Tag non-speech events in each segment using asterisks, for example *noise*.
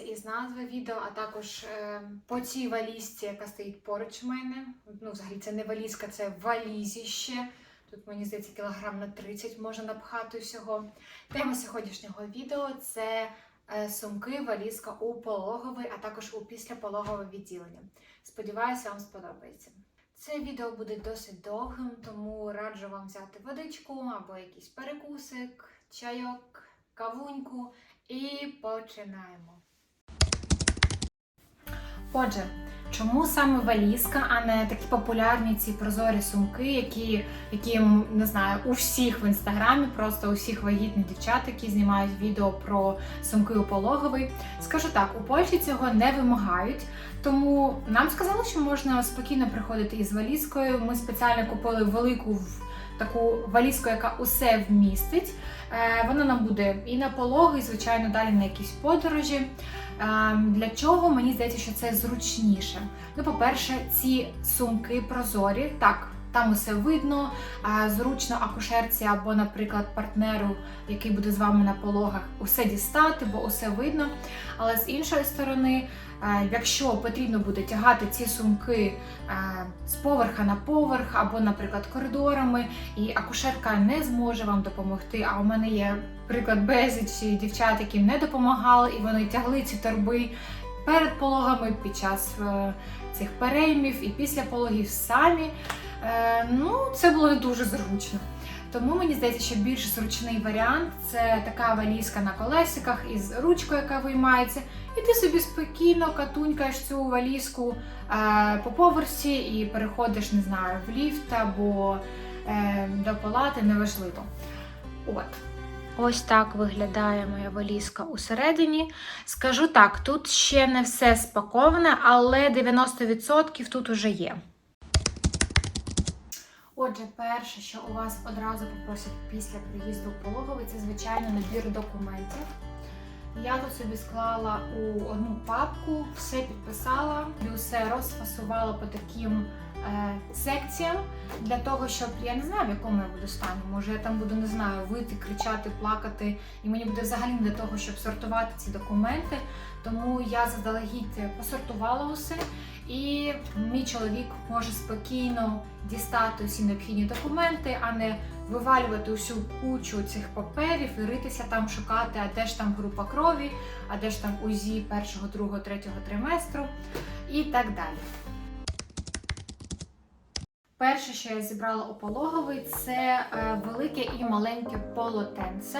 читається із назви відео, а також е, по цій валізці, яка стоїть поруч мене. Ну, взагалі, це не валізка, це валізіще. Тут, мені здається, кілограм на 30 можна напхати всього. Тема сьогоднішнього відео це е, сумки, валізка у пологовий, а також у післяпологове відділення. Сподіваюся, вам сподобається. Це відео буде досить довгим, тому раджу вам взяти водичку або якийсь перекусик, чайок, кавуньку і починаємо. Отже, чому саме валізка, а не такі популярні ці прозорі сумки, які, які не знаю, у всіх в інстаграмі, просто у всіх вагітних дівчат, які знімають відео про сумки у пологовий. Скажу так, у Польщі цього не вимагають, тому нам сказали, що можна спокійно приходити із валізкою. Ми спеціально купили велику в- таку валізку, яка усе вмістить. Е, Вона нам буде і на пологи, і звичайно далі на якісь подорожі. Ем, Для чого мені здається, що це зручніше? Ну, по-перше, ці сумки прозорі. Так, там усе видно, зручно акушерці або, наприклад, партнеру, який буде з вами на пологах, усе дістати, бо усе видно. Але з іншої сторони, е, якщо потрібно буде тягати ці сумки е, з поверха на поверх, або, наприклад, коридорами, і акушерка не зможе вам допомогти. А у мене є приклад безліч дівчат, яким не допомагали, і вони тягли ці торби перед пологами під час е, цих переймів і після пологів самі. Е, ну, це було не дуже зручно. Тому мені здається, що більш зручний варіант це така валізка на колесиках із ручкою, яка виймається, і ти собі спокійно катунькаєш цю валізку е, по поверсі і переходиш, не знаю, в ліфт або е, до палати, неважливо. От. Ось так виглядає моя валізка усередині. Скажу так, тут ще не все спаковане, але 90% тут уже є. Отже, перше, що у вас одразу попросять після приїзду в пологовий, це звичайно набір документів. Я тут собі склала у одну папку, все підписала і усе розфасувала по таким е, секціям для того, щоб я не знаю, в якому я буду стані. Може, я там буду не знаю, вити, кричати, плакати, і мені буде взагалі не для того, щоб сортувати ці документи. Тому я заздалегідь посортувала усе, і мій чоловік може спокійно дістати усі необхідні документи, а не вивалювати усю кучу цих паперів і ритися там, шукати, а де ж там група крові, а де ж там УЗІ першого, другого, третього триместру і так далі. Перше, що я зібрала у пологовий, це е, велике і маленьке полотенце.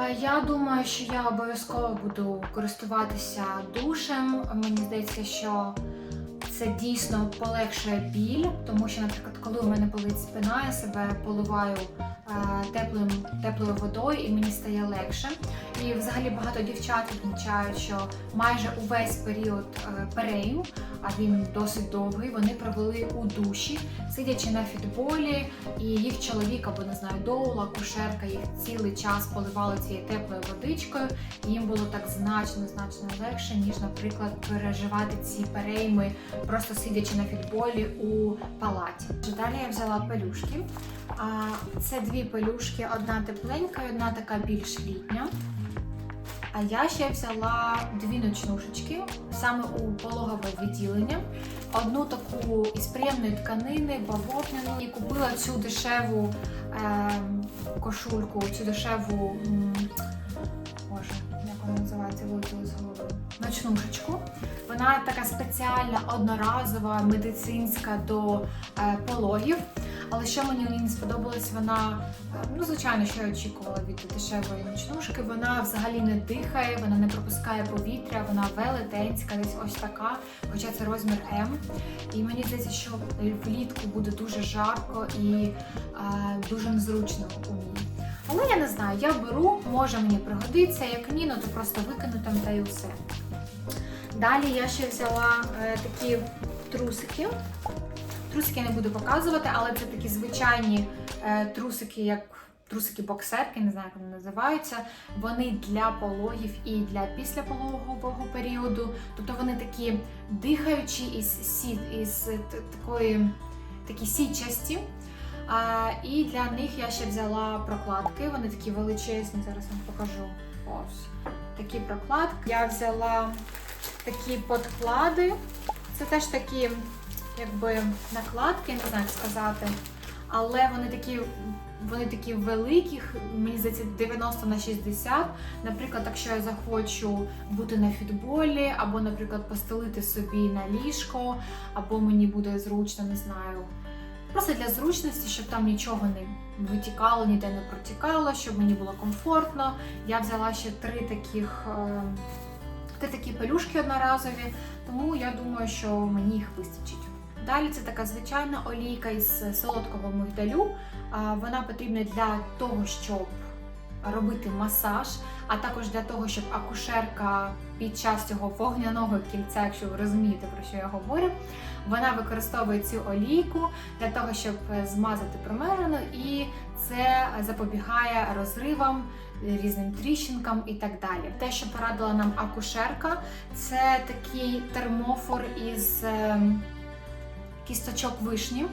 Е, Я думаю, що я обов'язково буду користуватися душем. Мені здається, що це дійсно полегшує біль, тому що, наприклад, коли у мене болить спина, я себе поливаю е, теплим, теплою водою і мені стає легше. І взагалі багато дівчат відмічають, що майже увесь період е, перейму, а він досить довгий, вони провели у душі, сидячи на фітболі, і їх чоловік або не знаю, доула, кушерка їх цілий час поливали цією теплою водичкою. І їм було так значно, значно легше, ніж, наприклад, переживати ці перейми, просто сидячи на фітболі у палаті. Далі я взяла пелюшки. Це дві пелюшки, одна тепленька одна така більш літня. А я ще взяла дві ночнушечки саме у пологове відділення. Одну таку із приємної тканини, бавовняну, і купила цю дешеву е, кошульку, цю дешеву. Боже, як вона називається, вилетіло з голови. Ночнушечку. Вона така спеціальна, одноразова, медицинська до е, пологів. Але що мені у ній не сподобалось, вона, е, ну звичайно, що я очікувала від дешевої ночнушки, вона взагалі не дихає, вона не пропускає повітря, вона велетенська, десь ось така, хоча це розмір М. І мені здається, що влітку буде дуже жарко і е, дуже незручно у ній. Але я не знаю, я беру, може мені пригодиться, як ні, ну то просто викину там та й усе. Далі я ще взяла е, такі трусики. Трусики я не буду показувати, але це такі звичайні е, трусики, як трусики боксерки, не знаю, як вони називаються. Вони для пологів і для післяпологового періоду. Тобто вони такі дихаючі із, сі, із такої такі січасті. А, і для них я ще взяла прокладки. Вони такі величезні. Зараз вам покажу. Ось. такі прокладки. Я взяла такі подклади. Це теж такі, якби накладки, не знаю як сказати. Але вони такі, вони такі великі, мені здається, 90 на 60. Наприклад, якщо я захочу бути на футболі, або, наприклад, постелити собі на ліжко, або мені буде зручно, не знаю. Просто для зручності, щоб там нічого не витікало, ніде не протікало, щоб мені було комфортно. Я взяла ще три таких, е, три такі пелюшки одноразові, тому я думаю, що мені їх вистачить. Далі це така звичайна олійка із солодкого мигдалю. Вона потрібна для того, щоб робити масаж, а також для того, щоб акушерка під час цього вогняного кільця, якщо ви розумієте, про що я говорю, вона використовує цю олійку для того, щоб змазати промежину, і це запобігає розривам, різним тріщинкам і так далі. Те, що порадила нам акушерка, це такий термофор із ем, кісточок вишнів.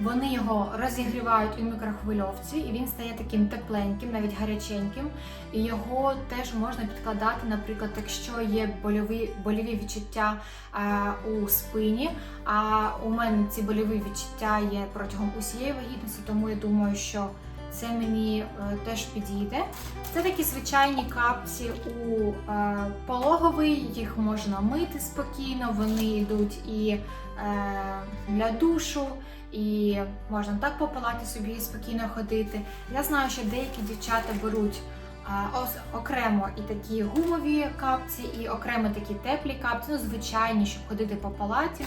Вони його розігрівають у мікрохвильовці, і він стає таким тепленьким, навіть гаряченьким. І його теж можна підкладати, наприклад, якщо є больові, больові відчуття е, у спині. А у мене ці больові відчуття є протягом усієї вагітності, тому я думаю, що це мені е, теж підійде. Це такі звичайні капці у е, пологовий, їх можна мити спокійно, вони йдуть і е, для душу, і можна так по палаті собі спокійно ходити. Я знаю, що деякі дівчата беруть окремо і такі гумові капці, і окремо такі теплі капці, ну звичайні, щоб ходити по палаті.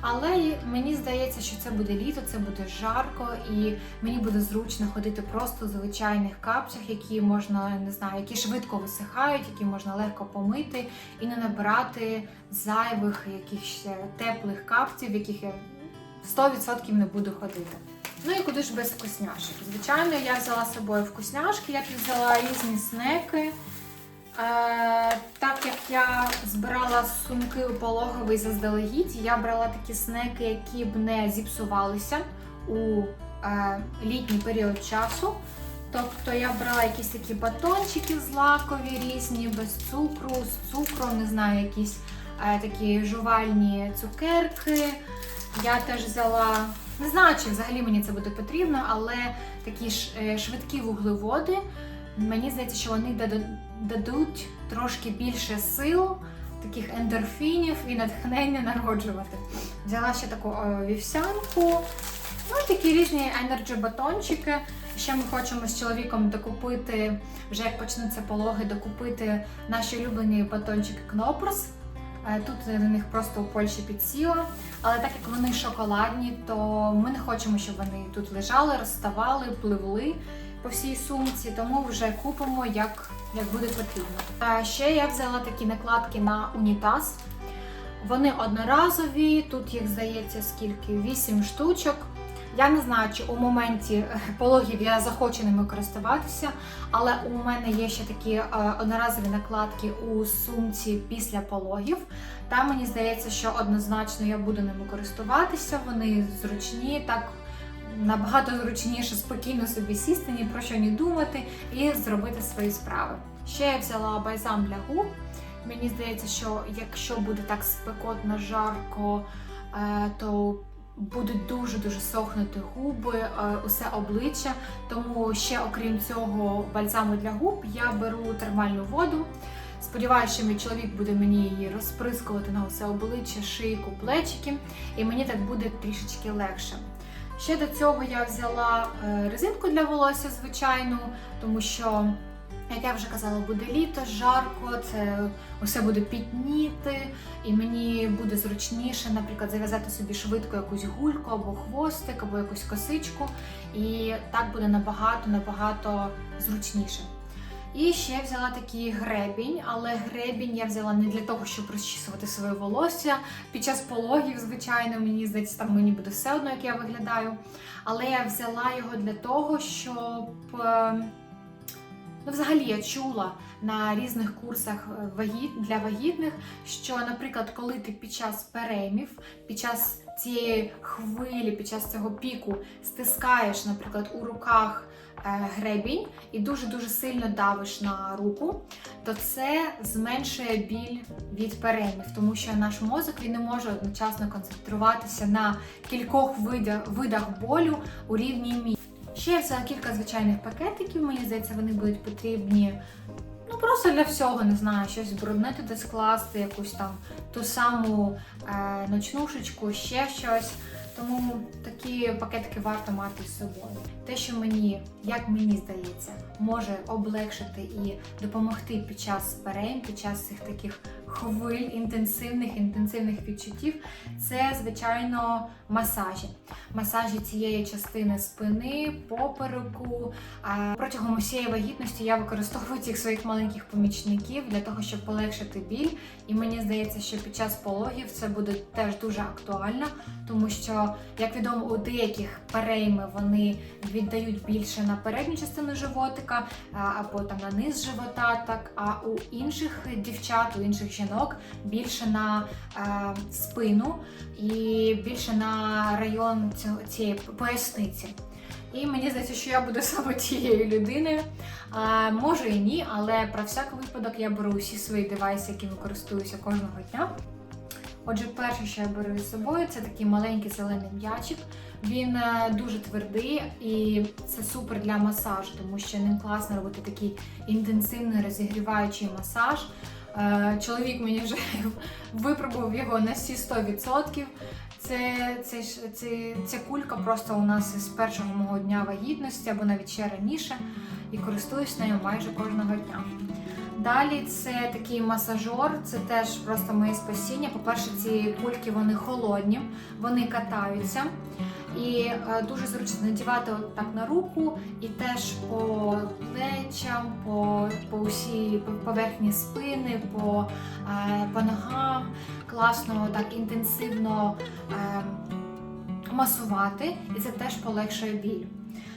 Але мені здається, що це буде літо, це буде жарко, і мені буде зручно ходити просто в звичайних капцях, які можна не знаю, які швидко висихають, які можна легко помити, і не набирати зайвих якихось е, теплих капців, яких я 100% не буду ходити. Ну і куди ж без вкусняшок? Звичайно, я взяла з собою вкусняшки, я взяла різні снеки. Е, так як я збирала сумки у пологовий заздалегідь, я брала такі снеки, які б не зіпсувалися у е, літній період часу. Тобто я брала якісь такі батончики злакові різні, без цукру, з цукром, не знаю, якісь е, такі жувальні цукерки. Я теж взяла, не знаю, чи взагалі мені це буде потрібно, але такі ж швидкі вуглеводи. Мені здається, що вони дадуть трошки більше сил, таких ендорфінів і натхнення народжувати. Взяла ще таку е, вівсянку, ну і такі різні енерджі батончики. Ще ми хочемо з чоловіком докупити, вже як почнуться пологи, докупити наші улюблені батончики Кнопрс. Е, Тут я на них просто у Польщі підсіла. Але так як вони шоколадні, то ми не хочемо, щоб вони тут лежали, розставали, пливли по всій сумці, тому вже купимо як, як буде потрібно. А ще я взяла такі накладки на унітаз. Вони одноразові, тут їх здається скільки? 8 штучок. Я не знаю, чи у моменті *laughs* пологів я захочу ними користуватися, але у мене є ще такі е, одноразові накладки у сумці після пологів. Там мені здається, що однозначно я буду ними користуватися. Вони зручні, так набагато зручніше спокійно собі сісти, ні про що не думати і зробити свої справи. Ще я взяла бальзам для губ. Мені здається, що якщо буде так спекотно, жарко, е, то будуть дуже-дуже сохнути губи, е, усе обличчя. Тому ще окрім цього бальзаму для губ я беру термальну воду. Сподіваюся, що мій чоловік буде мені її розприскувати на усе обличчя, шийку, плечики, і мені так буде трішечки легше. Ще до цього я взяла е, резинку для волосся звичайну, тому що, як я вже казала, буде літо, жарко, це усе буде пітніти, і мені буде зручніше, наприклад, зав'язати собі швидко якусь гульку або хвостик, або якусь косичку, і так буде набагато набагато зручніше. І ще я взяла такий гребінь, але гребінь я взяла не для того, щоб розчісувати своє волосся під час пологів, звичайно, мені здається, там мені буде все одно, як я виглядаю. Але я взяла його для того, щоб. е, Ну, взагалі я чула на різних курсах е, для вагітних, що, наприклад, коли ти під час переймів, під час цієї хвилі, під час цього піку стискаєш, наприклад, у руках гребінь і дуже-дуже сильно давиш на руку, то це зменшує біль від переймів, тому що наш мозок він не може одночасно концентруватися на кількох видах, болю у рівній мірі. Ще я кілька звичайних пакетиків, мені здається, вони будуть потрібні. Ну, просто для всього, не знаю, щось брудне туди скласти, якусь там ту саму е, ночнушечку, ще щось. Тому такі пакетики варто мати з собою. Те, що мені, як мені здається, може облегшити і допомогти під час перейм, під час цих таких хвиль інтенсивних, інтенсивних відчуттів, це, звичайно, масажі. Масажі цієї частини спини, попереку. Протягом усієї вагітності я використовую цих своїх маленьких помічників для того, щоб полегшити біль. І мені здається, що під час пологів це буде теж дуже актуально, тому що, як відомо, у деяких перейми вони віддають більше на передню частину животика або там на низ живота, так а у інших дівчат, у інших більше на а, спину і більше на район цієї поясниці. І мені здається, що я буду *laughs* саме тією людиною. А, може і ні, але про всяк випадок я беру усі свої девайси, якими користуюся кожного дня. Отже, перше, що я беру із собою, це такий маленький зелений м'ячик. Він е, дуже твердий і це супер для масажу, тому що ним класно робити такий інтенсивний розігріваючий масаж. Е, Чоловік мені вже *laughs* випробував його на всі 100%. Це, це, це, ця кулька просто у нас із першого мого дня вагітності або навіть ще раніше, і користуюсь нею майже кожного дня. Далі це такий масажор, це теж просто моє спасіння. По-перше, ці кульки вони холодні, вони катаються. І е, дуже зручно надівати от так на руку, і теж по плечам, по, по усій поверхні спини, по, е, по ногам. Класно так інтенсивно е, масувати, і це теж полегшує біль.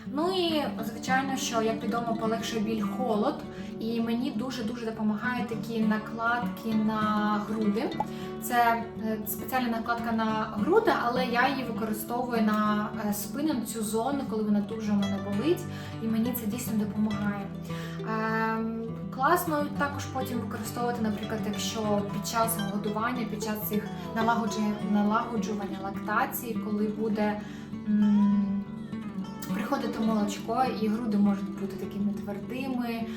Ну і звичайно, що як відомо, полегшує біль холод, і мені дуже-дуже допомагають такі накладки на груди. Це е, спеціальна накладка на груди, але я її використовую на е, спину, цю зону, коли вона дуже в мене болить, і мені це дійсно допомагає. Ем, Класно також потім використовувати, наприклад, якщо під час годування, під час цих налагодження, налагоджування лактації, коли буде приходити молочко, і груди можуть бути такими твердими,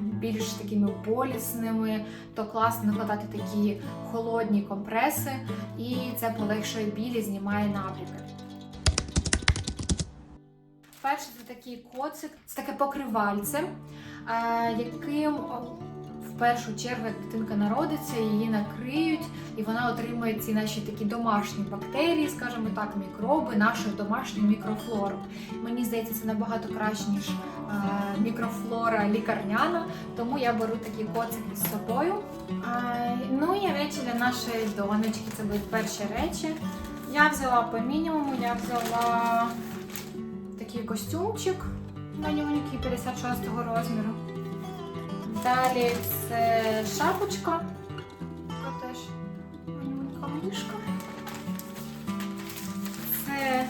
більш такими болісними, то класно накладати такі холодні компреси, і це полегшує біль і знімає набряки. Перше це такий коцик, це таке покривальце, е, яким першу чергу, як дитинка народиться, її накриють, і вона отримує ці наші такі домашні бактерії, скажімо так, мікроби, нашу домашню мікрофлору. Мені здається, це набагато краще, ніж е, мікрофлора лікарняна, тому я беру такі коцики з собою. Ну і речі для нашої донечки, це будуть перші речі. Я взяла по мінімуму, я взяла такий костюмчик манюнький 56 розміру. Далі це шапочка, така теж манюнька мишка. Це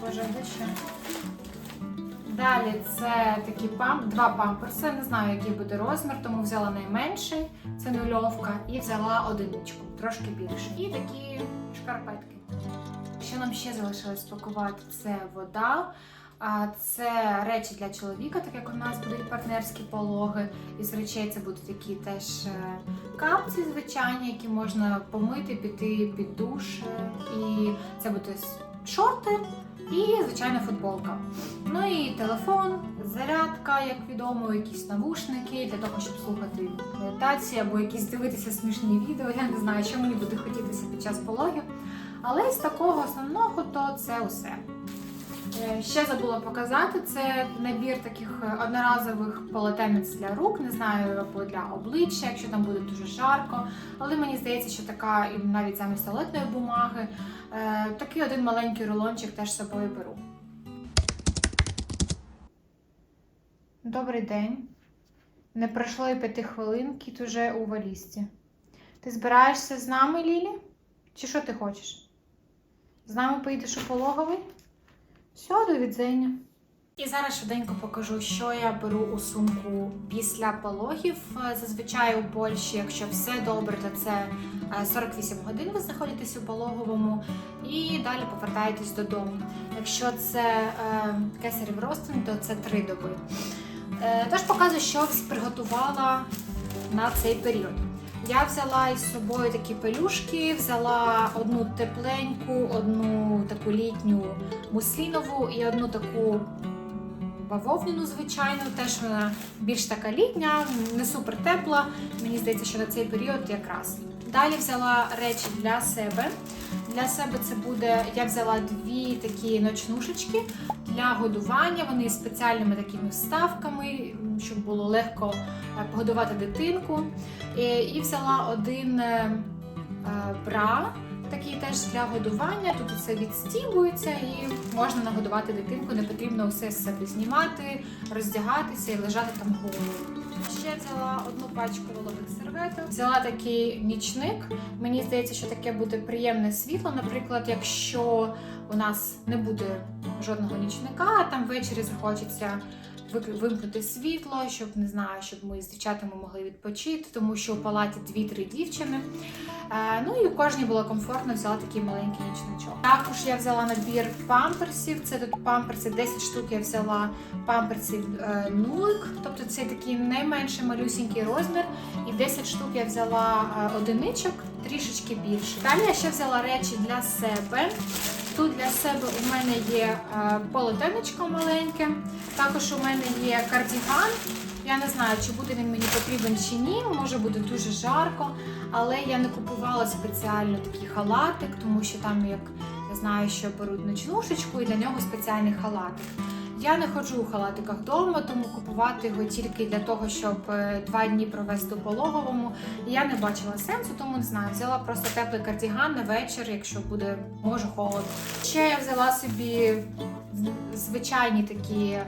боже, де ще? Далі це такі пам... два памперси. Не знаю, який буде розмір, тому взяла найменший, це нульовка, і взяла одиничку, трошки більше. І такі шкарпетки. Що нам ще залишилось спакувати? Це вода. Це речі для чоловіка, так як у нас будуть партнерські пологи. Із речей це будуть такі теж е, капці звичайні, які можна помити, піти під душ. І це будуть шорти і звичайно футболка. Ну і телефон, зарядка, як відомо, якісь навушники для того, щоб слухати медитації або якісь дивитися смішні відео. Я не знаю, що мені буде хотітися під час пологів. Але з такого основного, то це усе. Е, Ще забула показати, це набір таких е, одноразових полотенець для рук, не знаю, або для обличчя, якщо там буде дуже жарко. Але мені здається, що така і навіть замість туалетної бумаги. Е, Такий один маленький рулончик теж з собою беру. Добрий день. Не пройшло і п'яти хвилин, кіт уже у валізці. Ти збираєшся з нами, Лілі? Чи що ти хочеш? З нами поїдеш у пологовий? Все, до відзення. І зараз швиденько покажу, що я беру у сумку після пологів. Е, Зазвичай у Польщі, якщо все добре, то це е, 48 годин ви знаходитесь у пологовому і далі повертаєтесь додому. Якщо це е, кесарів розтин, то це 3 доби. Е, Тож показую, що приготувала на цей період. Я взяла із собою такі пелюшки, взяла одну тепленьку, одну таку літню муслінову і одну таку бавовняну, звичайно, теж вона більш така літня, не супер тепла. Мені здається, що на цей період якраз. Далі взяла речі для себе. Для себе це буде, я взяла дві такі ночнушечки для годування. Вони з спеціальними такими вставками, щоб було легко е, погодувати дитинку. І, і взяла один е, е, бра, такий теж для годування. Тут все відстібується і можна нагодувати дитинку. Не потрібно все з себе знімати, роздягатися і лежати там голою. Ще взяла одну пачку вологих серветок. Взяла такий нічник. Мені здається, що таке буде приємне світло. Наприклад, якщо у нас не буде жодного нічника, а там ввечері захочеться вимкнути світло, щоб не знаю, щоб ми з дівчатами могли відпочити, тому що у палаті 2-3 дівчини. Е, ну і у кожній було комфортно, взяла такий маленький нічничок. Також я взяла набір памперсів. Це тут памперси 10 штук. Я взяла памперсів е, нулик, тобто це такий найменший малюсінький розмір. І 10 штук я взяла е, одиничок, трішечки більше. Далі я ще взяла речі для себе. Тут для себе у мене є полотенечко маленьке. Також у мене є кардіган. Я не знаю, чи буде він мені потрібен чи ні. Може буде дуже жарко, але я не купувала спеціально такий халатик, тому що там як я знаю, що беруть ночнушечку і для нього спеціальний халатик. Я не ходжу у халатиках вдома, тому купувати його тільки для того, щоб е, два дні провести у пологовому. Я не бачила сенсу, тому не знаю. Взяла просто теплий кардіган на вечір, якщо буде може холодно. Ще я взяла собі звичайні такі е,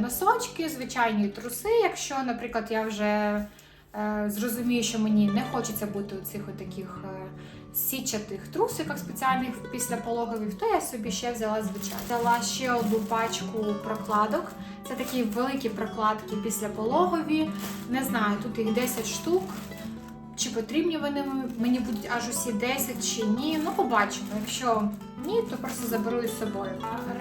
носочки, звичайні труси. Якщо, наприклад, я вже е, зрозумію, що мені не хочеться бути у цих таких січатих трусиках спеціальних після пологовів, то я собі ще взяла звичайно. Взяла ще одну пачку прокладок. Це такі великі прокладки після пологові. Не знаю, тут їх 10 штук. Чи потрібні вони мені будуть аж усі 10 чи ні. Ну, побачимо. Якщо ні, то просто заберу із собою.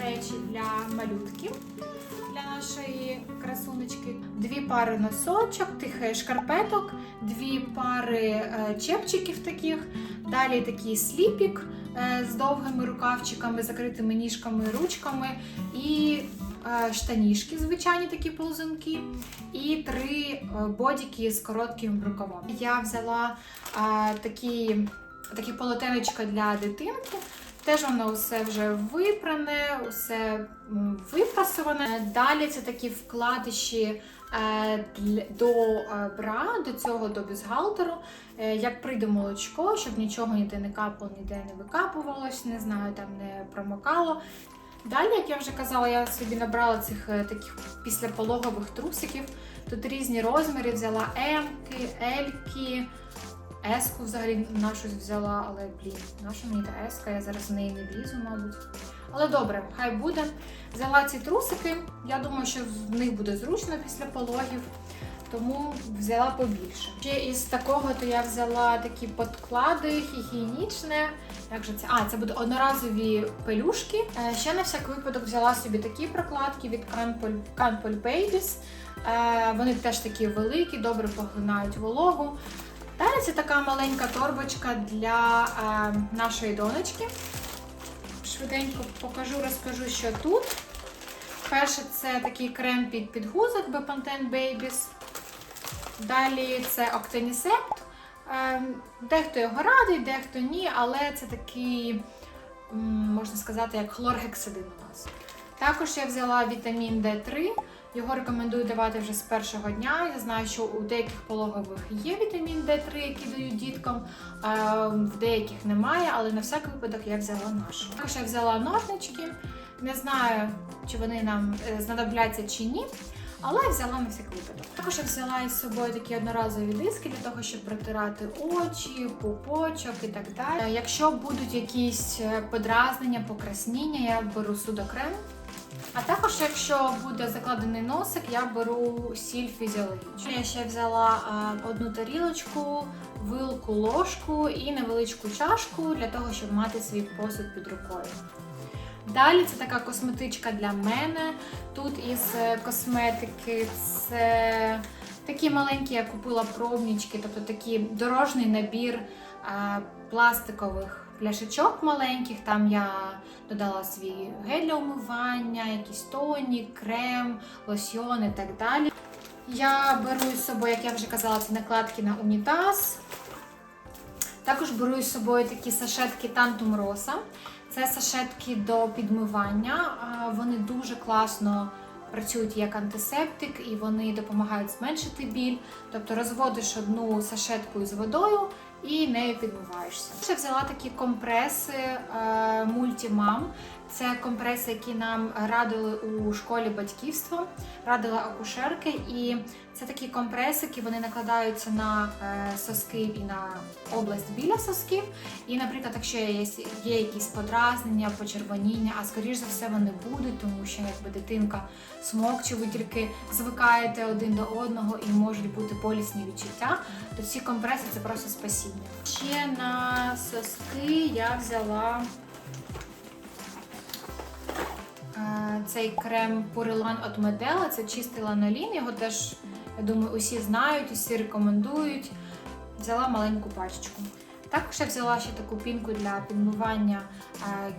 Речі для малютків для нашої красунечки. Дві пари носочок, тих шкарпеток, дві пари е, чепчиків таких. Далі такий сліпік е, з довгими рукавчиками, закритими ніжками, ручками і е, штанішки, звичайні такі ползунки, і три бодіки з коротким рукавом. Я взяла такі, такі полотенечка для дитинки. Теж воно усе вже випране, усе випрасоване. Далі це такі вкладиші е, до е, бра, до цього до бюстгальтеру. Е, Як прийде молочко, щоб нічого ніде не капало, ніде не викапувалось, не знаю, там не промокало. Далі, як я вже казала, я собі набрала цих таких післяпологових трусиків. Тут різні розміри, взяла М-ки, L-ки, Еску взагалі нашу взяла, але блін, наша мені та еска, я зараз в неї не влізу, мабуть. Але добре, хай буде. Взяла ці трусики. Я думаю, що в них буде зручно після пологів, тому взяла побільше. Ще із такого то я взяла такі подклади, гігієнічне. Як же це? А, це будуть одноразові пелюшки. Е, Ще на всяк випадок взяла собі такі прокладки від Canpol Babies. Е, Вони теж такі великі, добре поглинають вологу. Далі це така маленька торбочка для е, нашої донечки. Швиденько покажу, розкажу, що тут. Перше, це такий крем під підгузок Bepanthen Babies. Далі це Octanisept. Е, Дехто його радий, дехто ні, але це такий, можна сказати, як хлоргексидин у нас. Також я взяла вітамін D3. Його рекомендую давати вже з першого дня. Я знаю, що у деяких пологових є вітамін D3, який дають діткам, в деяких немає, але на всякий випадок я взяла нашу. Також я взяла ножнички. Не знаю, чи вони нам е, знадобляться чи ні. Але взяла на всякий випадок. Також я взяла із собою такі одноразові диски для того, щоб протирати очі, пупочок і так далі. Е, Якщо будуть якісь е, подразнення, покрасніння, я беру судокрем. А також, якщо буде закладений носик, я беру сіль фізіологічну. Я ще взяла е, одну тарілочку, вилку, ложку і невеличку чашку для того, щоб мати свій посуд під рукою. Далі це така косметичка для мене. Тут із е, косметики це такі маленькі, я купила пробнички, тобто такий дорожній набір е, пластикових пляшечок маленьких. Там я додала свій гель для умивання, якийсь тонік, крем, лосьйон і так далі. Я беру з собою, як я вже казала, це накладки на унітаз. Також беру із собою такі сашетки Tantum Rosa. Це сашетки до підмивання. Вони дуже класно працюють як антисептик і вони допомагають зменшити біль. Тобто розводиш одну сашетку із водою і нею підмиваєшся. Ще взяла такі компреси е, Multimam. Це компреси, які нам радили у школі батьківства, радили акушерки. І це такі компресики, вони накладаються на е, соски і на область біля сосків. І, наприклад, якщо є, є якісь подразнення, почервоніння, а скоріш за все вони будуть, тому що якби дитинка смокче, ви тільки звикаєте один до одного і можуть бути болісні відчуття, то ці компреси це просто спасіння. Ще на соски я взяла цей крем Purilan від Medela, це чистий ланолін, його теж, я думаю, усі знають, усі рекомендують. Взяла маленьку пачечку. Також я взяла ще таку пінку для підмивання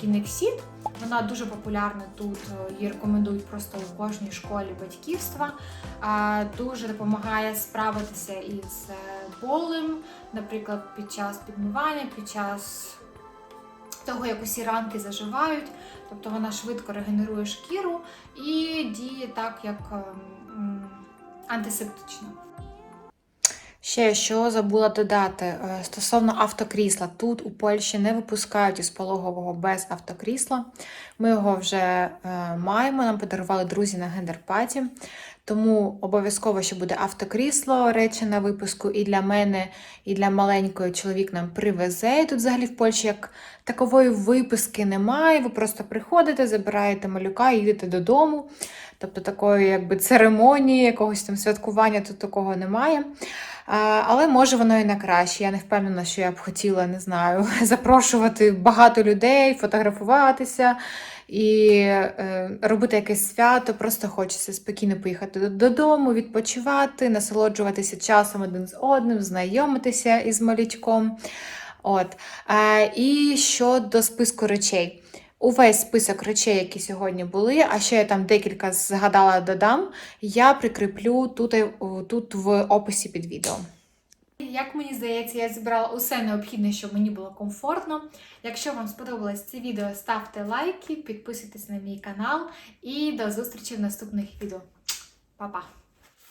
Гінексід. Вона дуже популярна тут, е, її рекомендують просто у кожній школі батьківства. Дуже допомагає справитися із е, болем, наприклад, під час підмивання, під час того, як усі ранки заживають. Тобто вона швидко регенерує шкіру і діє так, як ем, антисептична. Ще що забула додати е, стосовно автокрісла. Тут у Польщі не випускають із пологового без автокрісла. Ми його вже е, маємо, нам подарували друзі на гендерпаті. Тому обов'язково ще буде автокрісло, речі на випуску і для мене, і для маленької чоловік нам привезе. І тут взагалі в Польщі як такової виписки немає. Ви просто приходите, забираєте малюка і їдете додому. Тобто такої якби церемонії, якогось там святкування тут такого немає. Але може воно і на краще. Я не впевнена, що я б хотіла, не знаю, *laughs* запрошувати багато людей, фотографуватися і е, робити якесь свято. Просто хочеться спокійно поїхати додому, відпочивати, насолоджуватися часом один з одним, знайомитися із малючком. От. Е, і щодо списку речей. Увесь список речей, які сьогодні були, а ще я там декілька згадала додам, я прикріплю тут, е, тут в описі під відео. Як мені здається, я зібрала усе необхідне, щоб мені було комфортно. Якщо вам сподобалось це відео, ставте лайки, підписуйтесь на мій канал і до зустрічі в наступних відео. Па-па!